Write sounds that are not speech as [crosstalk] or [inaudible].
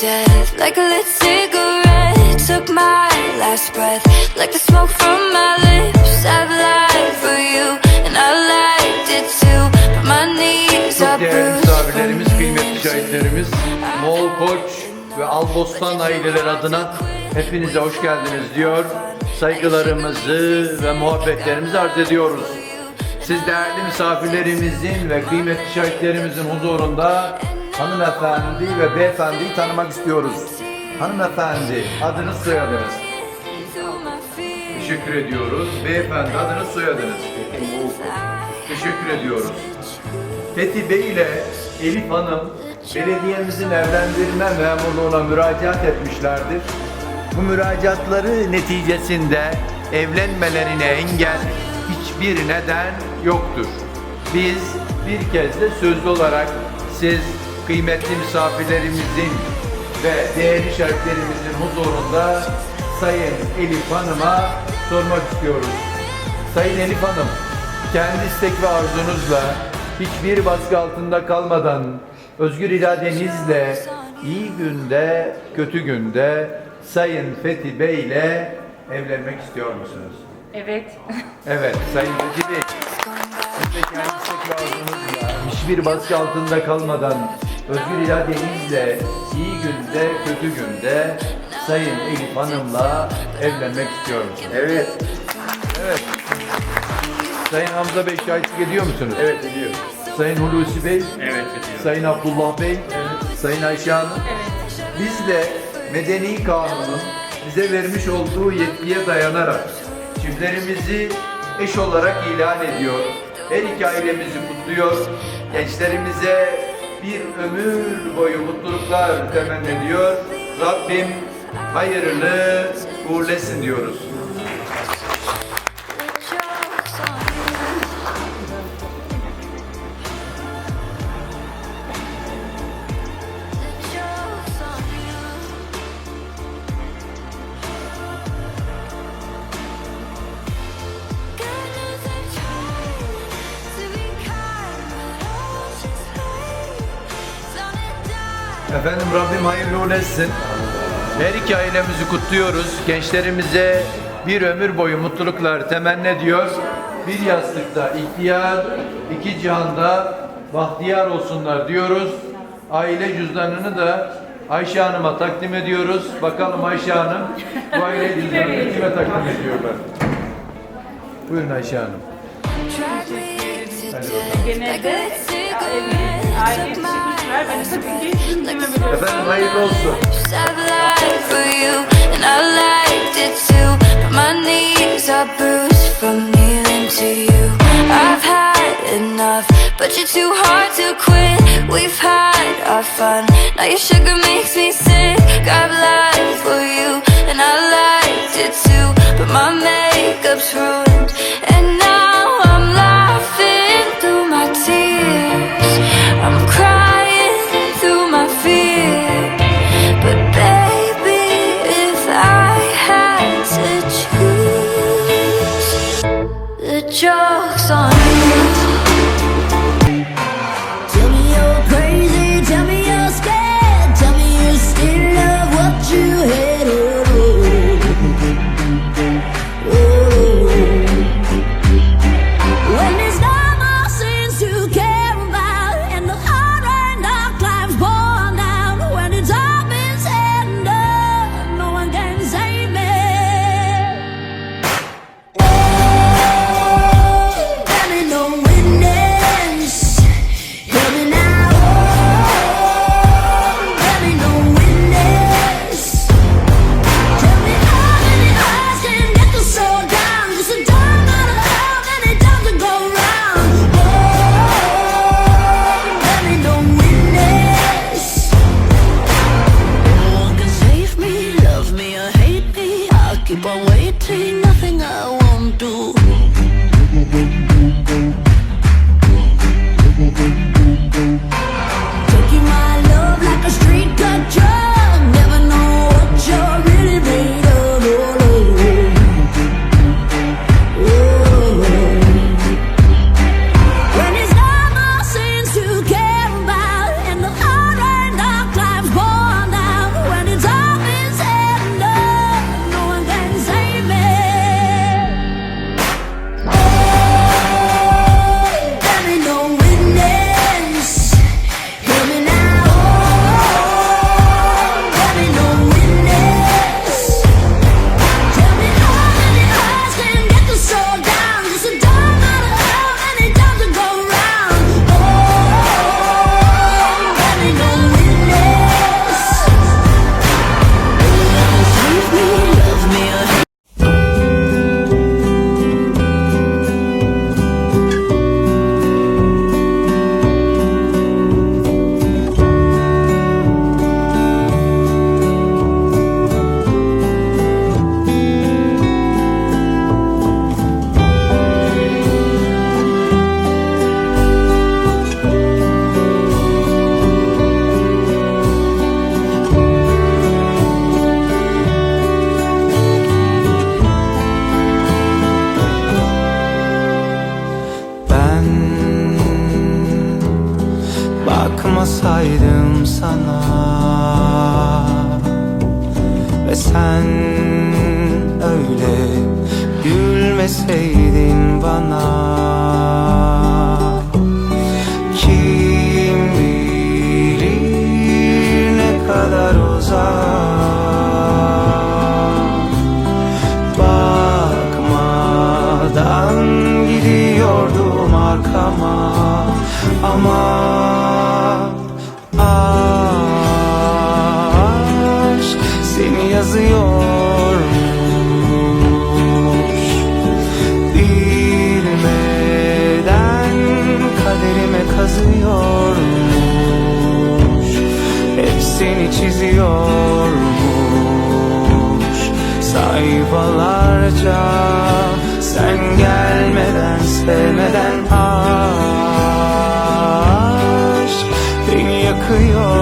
death, like a lit cigarette. Took my last breath, like the smoke from my lips. I've lied for you, and I liked it too. But my knees are bruised. misafirlerimiz, kıymetli şahitlerimiz, Moğol Koç ve Albostan aileler adına hepinize hoş geldiniz diyor. Saygılarımızı ve muhabbetlerimizi arz ediyoruz. Siz değerli misafirlerimizin ve kıymetli şahitlerimizin huzurunda hanımefendi ve beyefendiyi tanımak istiyoruz. Hanımefendi, adınız soyadınız. Teşekkür ediyoruz. Beyefendi adınız soyadınız. Teşekkür ediyoruz. Fethi Bey ile Elif Hanım belediyemizin evlendirme memurluğuna müracaat etmişlerdir. Bu müracaatları neticesinde evlenmelerine engel hiçbir neden yoktur. Biz bir kez de sözlü olarak siz kıymetli misafirlerimizin ve değerli şarkılarımızın huzurunda Sayın Elif Hanım'a sormak istiyoruz. Sayın Elif Hanım, kendi istek ve arzunuzla hiçbir baskı altında kalmadan özgür iradenizle iyi günde, kötü günde Sayın Fethi Bey ile evlenmek istiyor musunuz? Evet. Evet, Sayın Fethi Bey. [laughs] Siz de kendi istek ve arzunuzla hiçbir baskı altında kalmadan özgür iradenizle iyi günde, kötü günde Sayın Elif Hanım'la evlenmek istiyor musunuz? Evet, Evet. Sayın Hamza Bey şahitlik ediyor musunuz? evet ediyor. Sayın Hulusi Bey, Evet ediyor. Sayın Abdullah Bey, Sayın Ayşe Hanım. Evet. Biz de Medeni Kanun'un bize vermiş olduğu yetkiye dayanarak çiftlerimizi eş olarak ilan ediyor. Her iki ailemizi kutluyor. Gençlerimize bir ömür boyu mutluluklar temenni ediyor. Rabbim hayırlı uğurlesin diyoruz. Efendim Rabbim hayırlı uğurlu etsin. Her iki ailemizi kutluyoruz. Gençlerimize bir ömür boyu mutluluklar temenni ediyor. Bir yastıkta ihtiyar, iki cihanda bahtiyar olsunlar diyoruz. Aile cüzdanını da Ayşe Hanım'a takdim ediyoruz. Bakalım Ayşe Hanım bu aile cüzdanını kime takdim ediyorlar? Buyurun Ayşe Hanım. Hadi Genelde cigarette. aile Took içi my kuşlar beni sakın geçsin deme böyle. Efendim hayırlı olsun. I've lied for you, and I liked it too. But my knees are bruised from kneeling to you. I've had enough, but you're too hard to quit. We've had our fun, now your sugar makes me sick. I've lied joke's on you. Bakmasaydım sana. Ve sen öyle gülmeseydin bana. Kim bilir ne kadar uzak. Bakmadan gidiyordum arkama. Ama çiziyormuş. Sayfalarca sen gelmeden sevmeden aşk beni yakıyormuş